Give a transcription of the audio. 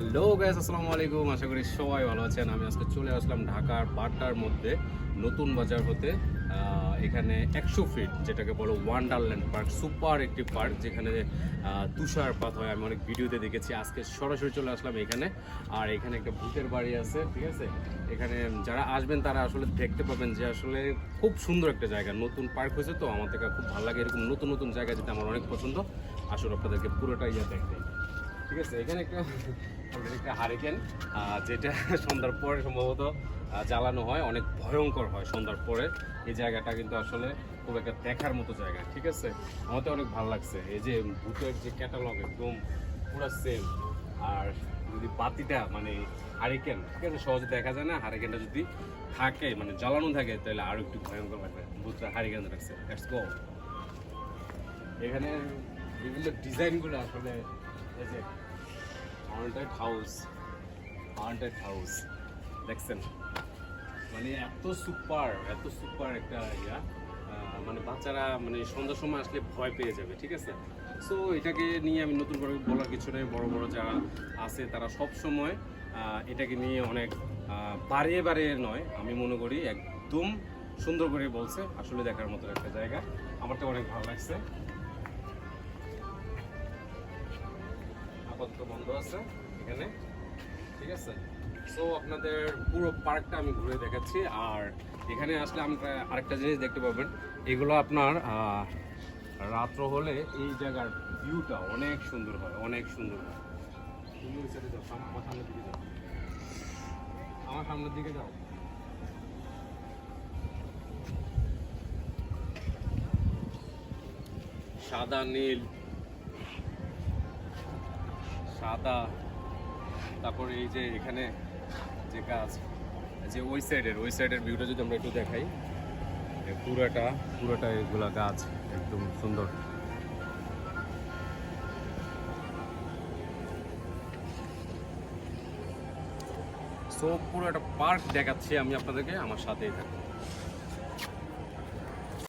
Hello guys আসসালামু আলাইকুম। আশা করি সবাই ভালো আছেন। আমি আজকে চলে আসলাম ঢাকার বাড্ডার মধ্যে নতুন বাজার হতে। এখানে একশো ফিট যেটাকে বলো ওয়ান্ডারল্যান্ড পার্ক সুপার একটি পার্ক যেখানে তুষারপাত হয়। আমি অনেক ভিডিওতে দেখেছি। আজকে সরাসরি চলে আসলাম এখানে। আর এখানে একটা ভূতের বাড়ি আছে, ঠিক আছে? এখানে যারা আসবেন, তারা আসলে দেখতে পাবেন যে আসলে খুব সুন্দর একটা জায়গা। নতুন পার্ক হয়েছে তো, আমার থেকে খুব ভালো লাগে। এরকম নতুন নতুন জায়গা যেতে আমার অনেক পছন্দ। আসলে আপনাদেরকে পুরোটাই ইয়ে দেখতে ঠিক আছে, এখানে একটা একটা হারিকেন যেটা সন্ধ্যার পরে সম্ভবত জ্বালানো হয়, অনেক ভয়ঙ্কর হয় সন্ধ্যার পরে। এই জায়গাটা কিন্তু আসলে খুব একটা দেখার মতো জায়গা, ঠিক আছে? আমার তো অনেক ভালো লাগছে। এই যে ভূতের যে ক্যাটালগ একদম পুরো সেম আর যদি বাতিটা মানে হারিকেন, ঠিক আছে? সহজে দেখা যায় না, হারিকেনটা যদি থাকে মানে জ্বালানো থাকে, তাহলে আরও একটু ভয়ঙ্কর লাগবে। ভূতটা হারিকেন রাখছে এখানে বিভিন্ন ডিজাইনগুলো আসলে এই যে হন্টেড হাউস হন্টেড হাউস দেখছেন মানে এত সুপার এত সুপার একটা ইয়া মানে বাচ্চারা মানে সন্ধ্যার সময় আসলে ভয় পেয়ে যাবে, ঠিক আছে? সো এটাকে নিয়ে আমি নতুন করে বলার কিছু নেই। বড় বড় যারা আছে, তারা সব সময় এটাকে নিয়ে অনেক বাড়িয়ে বাড়িয়ে নয়। আমি মনে করি একদম সুন্দর করে বলছে। আসলে দেখার মতো একটা জায়গা। আমার তো অনেক ভালো লাগছে। আপাতত বন্ধ আছে এখানে। ঠিক আছে? সো আপনাদের পুরো পার্কটা আমি ঘুরে দেখাচ্ছি। আর এখানে আসলে আমরা আরেকটা জিনিস দেখতে পাবেন। এগুলো আপনার রাত্র হলে এই জায়গার ভিউটা অনেক সুন্দর হয়, অনেক সুন্দর হয়। আমার সামনের দিকে যাও। আমার সামনের দিকে যাও। সাদা নীল। সাদা, তারপরে এই যে এখানে যে গাছ, যে ওই সাইডের ওই সাইডের ভিউটা যদি আমরা একটু দেখাই পুরোটা পুরোটা এগুলা গাছ একদম সুন্দর। সো পুরো একটা পার্ক দেখাচ্ছি আমি আপনাদেরকে, আমার সাথেই থাকুন।